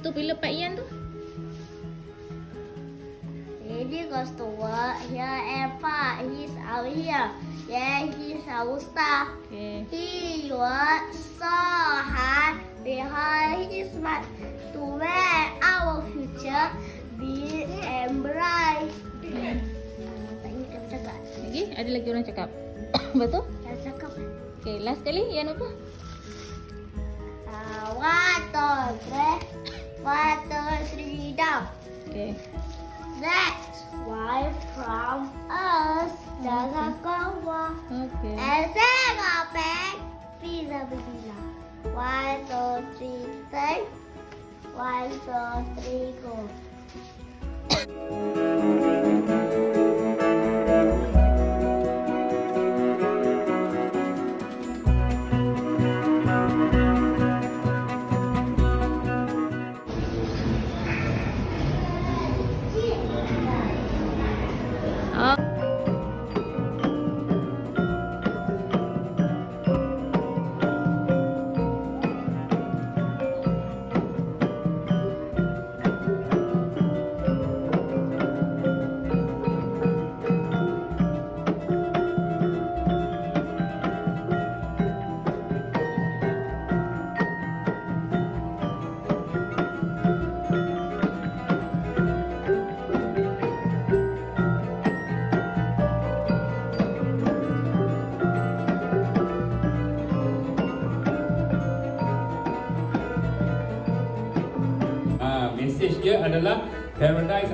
tu bila Pak Ian tu? Daddy goes to work here and far. He's out here. Yeah, he's our star. Okay. He works so hard behind his mind to make our future big and bright. Hmm. Lagi ada lagi orang cakap. Lepas tu? Kata cakap. Okay, last kali Ian apa? Uh, one, two, three. One, two, three, down. Okay. That's why from us jangan kawan. Okay. And sing a bang, pizza pizza. One, two, three, sing. One, two, three, go.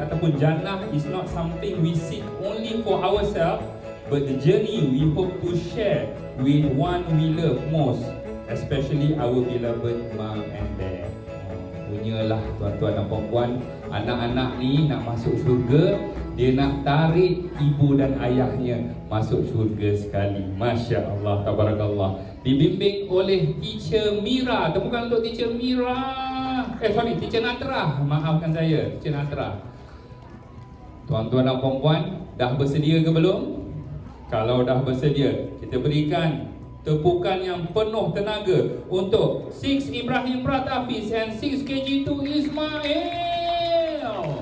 Ataupun jannah is not something we seek only for ourselves but the journey we hope to share with one we love most especially our beloved mom and dad. Punyalah tuan-tuan dan puan-puan anak-anak ni nak masuk syurga dia nak tarik ibu dan ayahnya masuk syurga sekali. Masya Allah, tabarakallah. Dibimbing oleh teacher Mira. Temukan untuk teacher Mira. Eh sorry, teacher Natra. Maafkan saya, teacher Natra. Tuan-tuan dan puan-puan, dah bersedia ke belum? Kalau dah bersedia, kita berikan tepukan yang penuh tenaga untuk 6 Ibrahim Pratafis and 6 KG2 Ismail.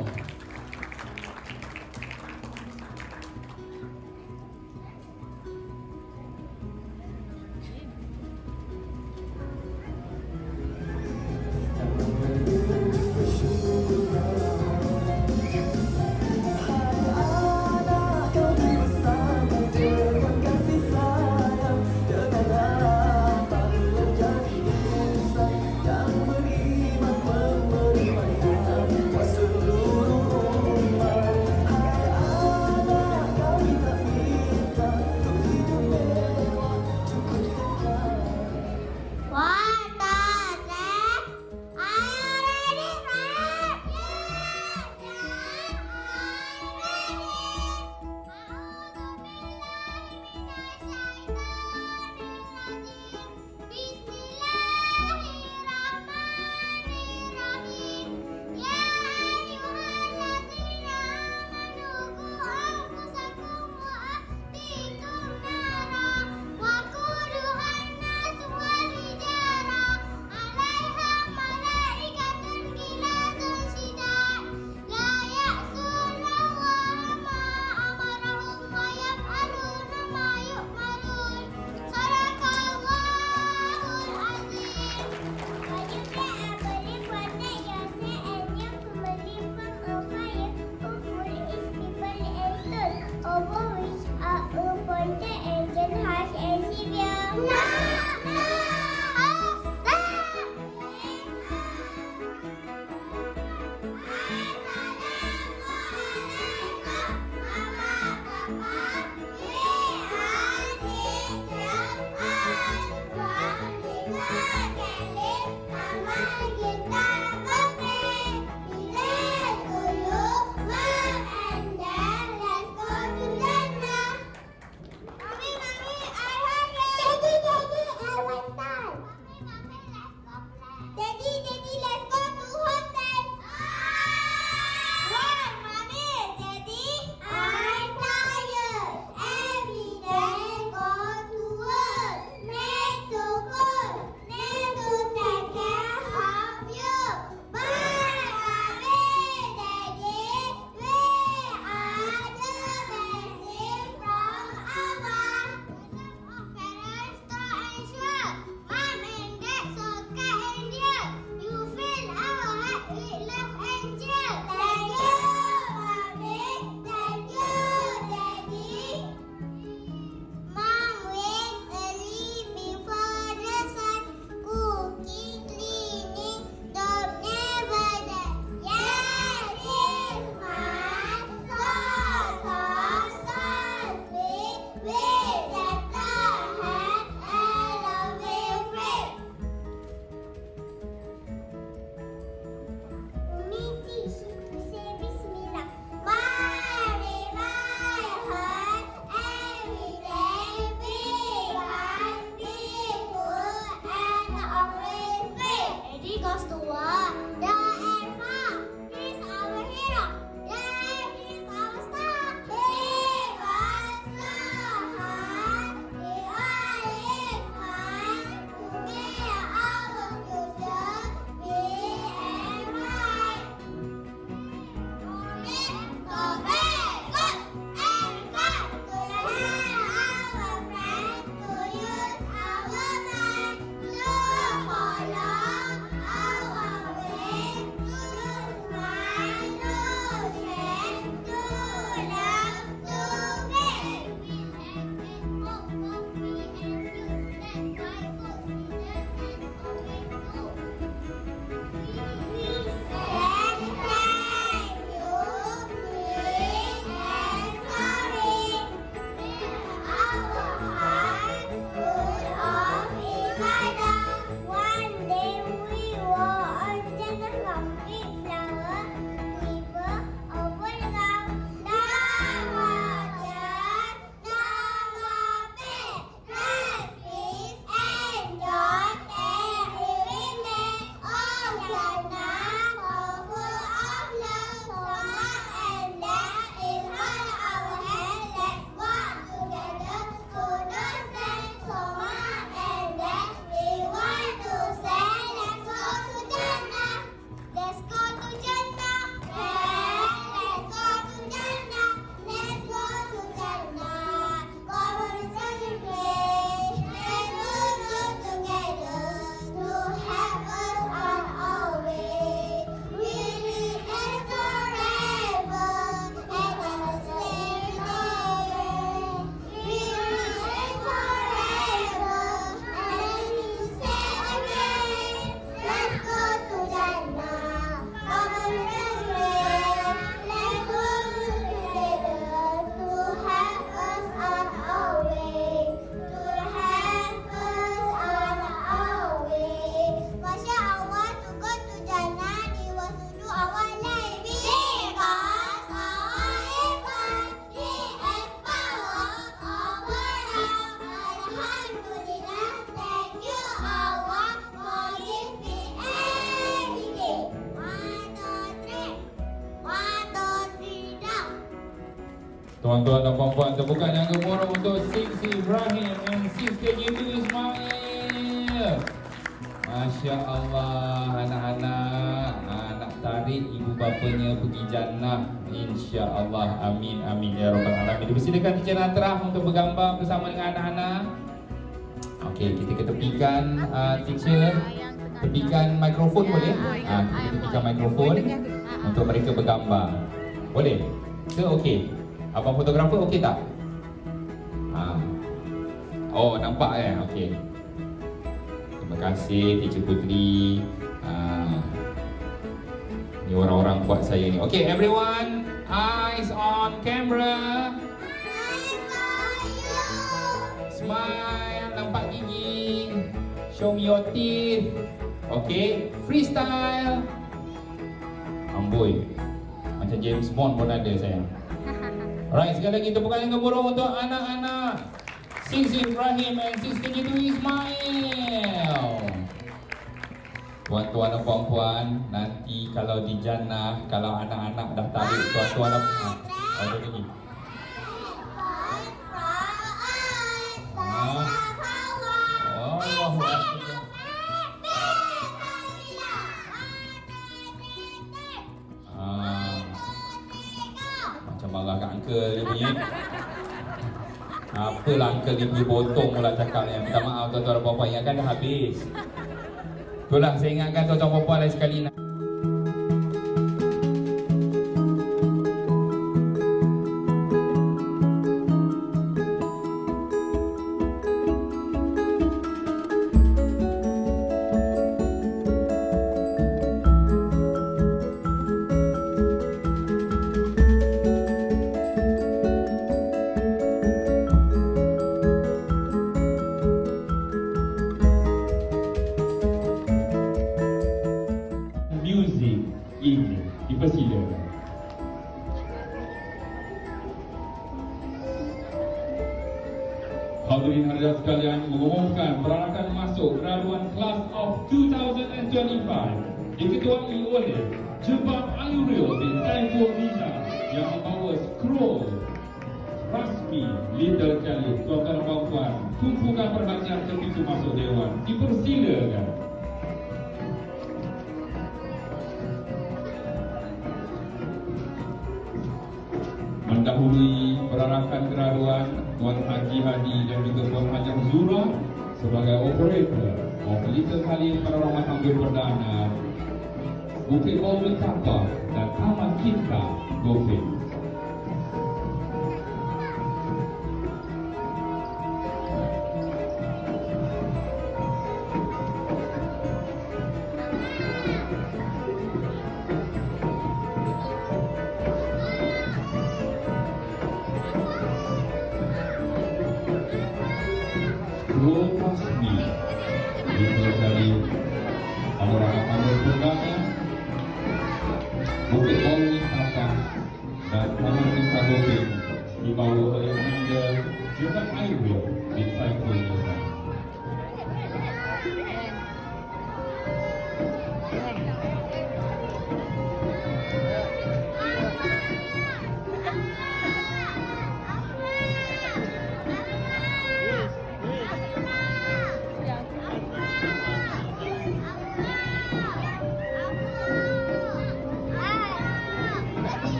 Tuan-tuan dan puan-puan, tepukan yang gemuruh untuk Six Ibrahim dan Six KG2 Ismail. Masya Allah, anak-anak, ah, nak tarik ibu bapanya pergi jannah. Insya Allah, amin, amin ya rabbal alamin. Dipersilakan Teacher Natra untuk bergambar bersama dengan anak-anak. Okey, kita ketepikan uh, teacher. Tepikan mikrofon boleh? Ah, kita tepikan mikrofon untuk mereka bergambar. Boleh? Ke okey? Abang fotografer okey tak? Ah. Oh, nampak eh? Okey. Terima kasih Teacher Putri. Ah. Ni orang-orang buat saya ni. Okay, everyone, eyes on camera. Smile, nampak gigi. Show me your teeth. Okay, freestyle. Amboi. Macam James Bond pun ada sayang. Alright, sekali lagi tepukan yang gemuruh untuk anak-anak. Six Ibrahim and Six KG2 Ismail. Tuan-tuan dan puan-puan, nanti kalau di jannah, kalau anak-anak dah tarik tuan-tuan dan puan. Ada lagi. Ah. Apalah uncle dia punya potong mula cakap ni. Minta maaf tuan-tuan dan puan-puan, ingatkan dah habis. Itulah saya ingatkan tuan-tuan dan puan-puan lain sekali 2025 diketuai oleh Jebat Ayuril bin Saiful Nisa yang membawa scroll. Rasmi Little Khalid tuan-tuan dan puan tumpukan perhatian ke pintu masuk Dewan dipersilakan. Mendahului perarakan graduan Tuan Haji Hadi dan juga Tuan Haji Zura sebagai operator of Little Khalid pada rumah tangga perdana o que envolve o encapar.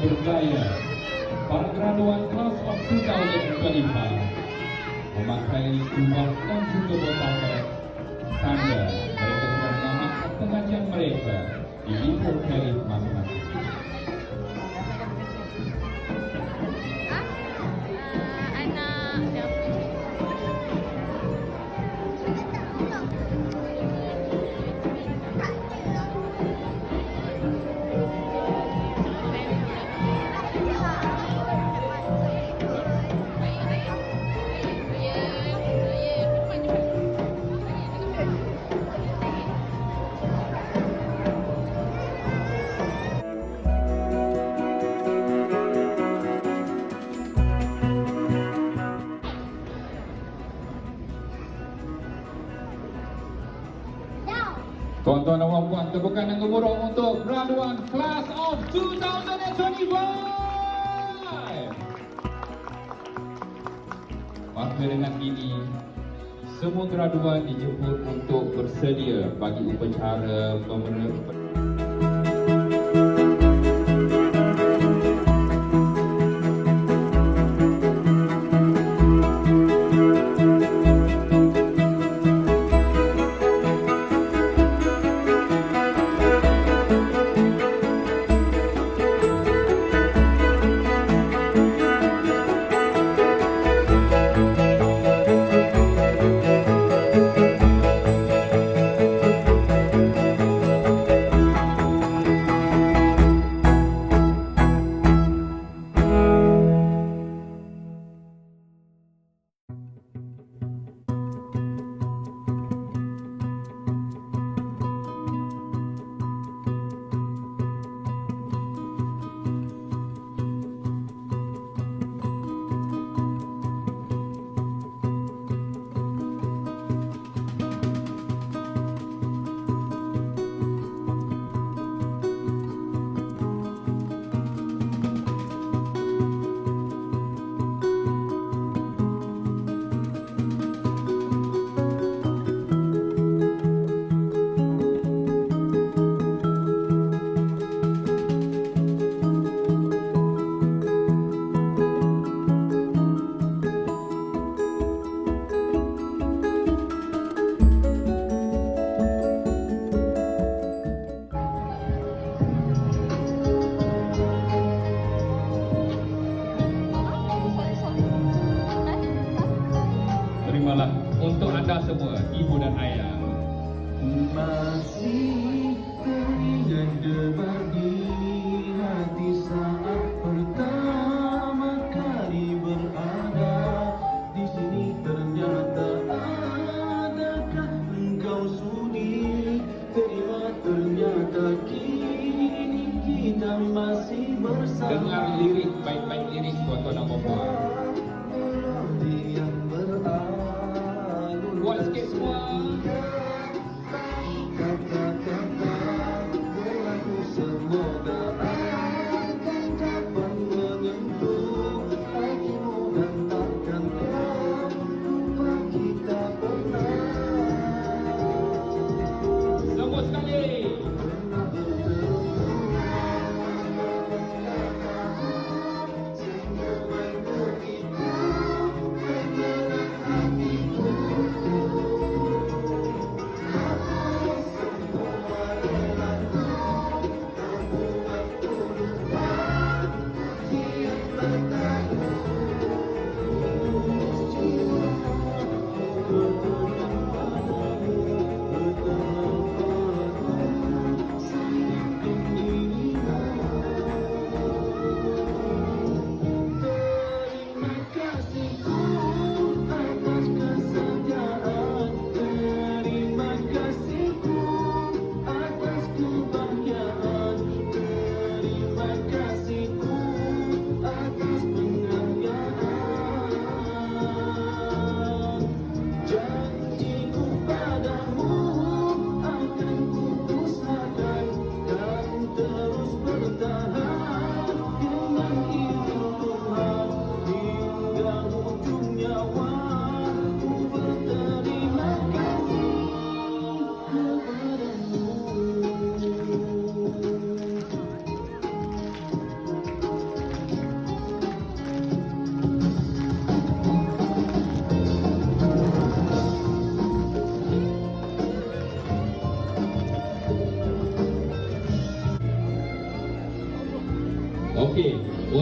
Bergaya para graduan Class of 2025 memakai jubah dan juga berpakaian perempuan tepukan yang gemurung untuk graduan class of 2025. Maka dengan ini semua graduan dijemput untuk bersedia bagi upacara pemenang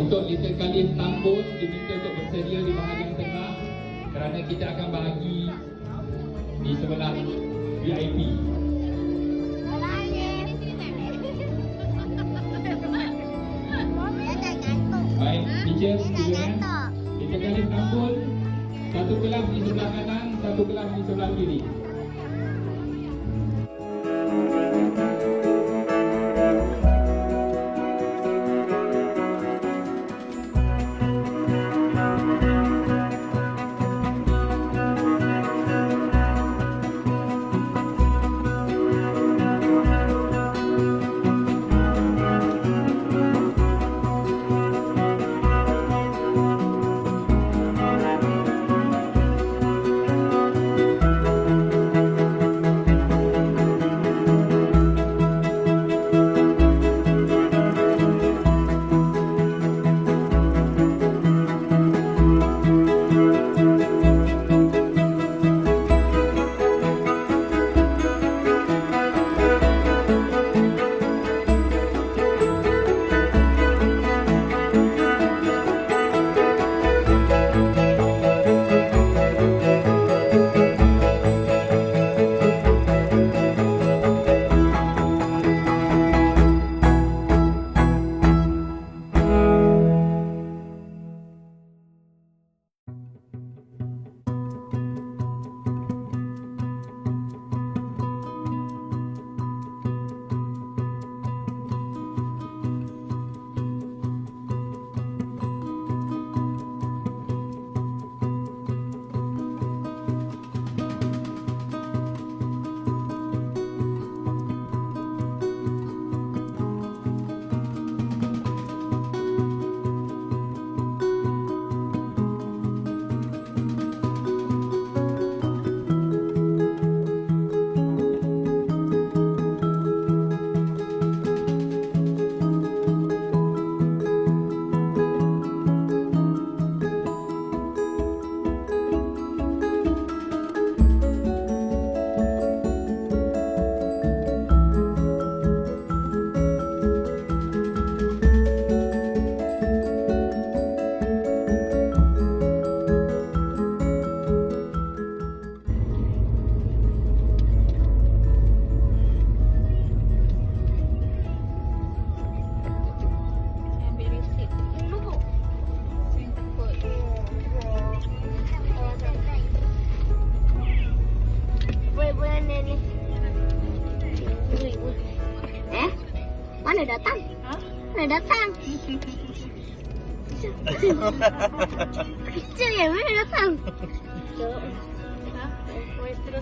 untuk kita kali Tambun diminta untuk bersedia di bahagian tengah. Kerana kita akan bagi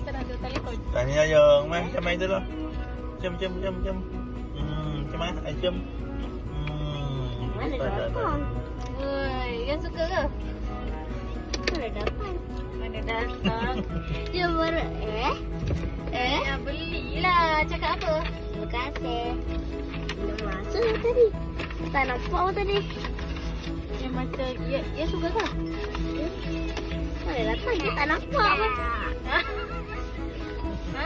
terang ada telefon. Tanya yang main macam main dulu. Jom jom jom jom. Hmm, macam mana? Ai jom. Hmm. Mana tak ada, tak ada. datang? Woi, yang suka ke? Mana datang? Mana datang? Dia ber... Eh? Eh? Ya, belilah. Cakap apa? Terima kasih. Dia masuk lah tadi. Tak nampak pun tadi. Yang macam, ya, ya suka ke? Mana datang? Dia tak nampak. Ha? Ha?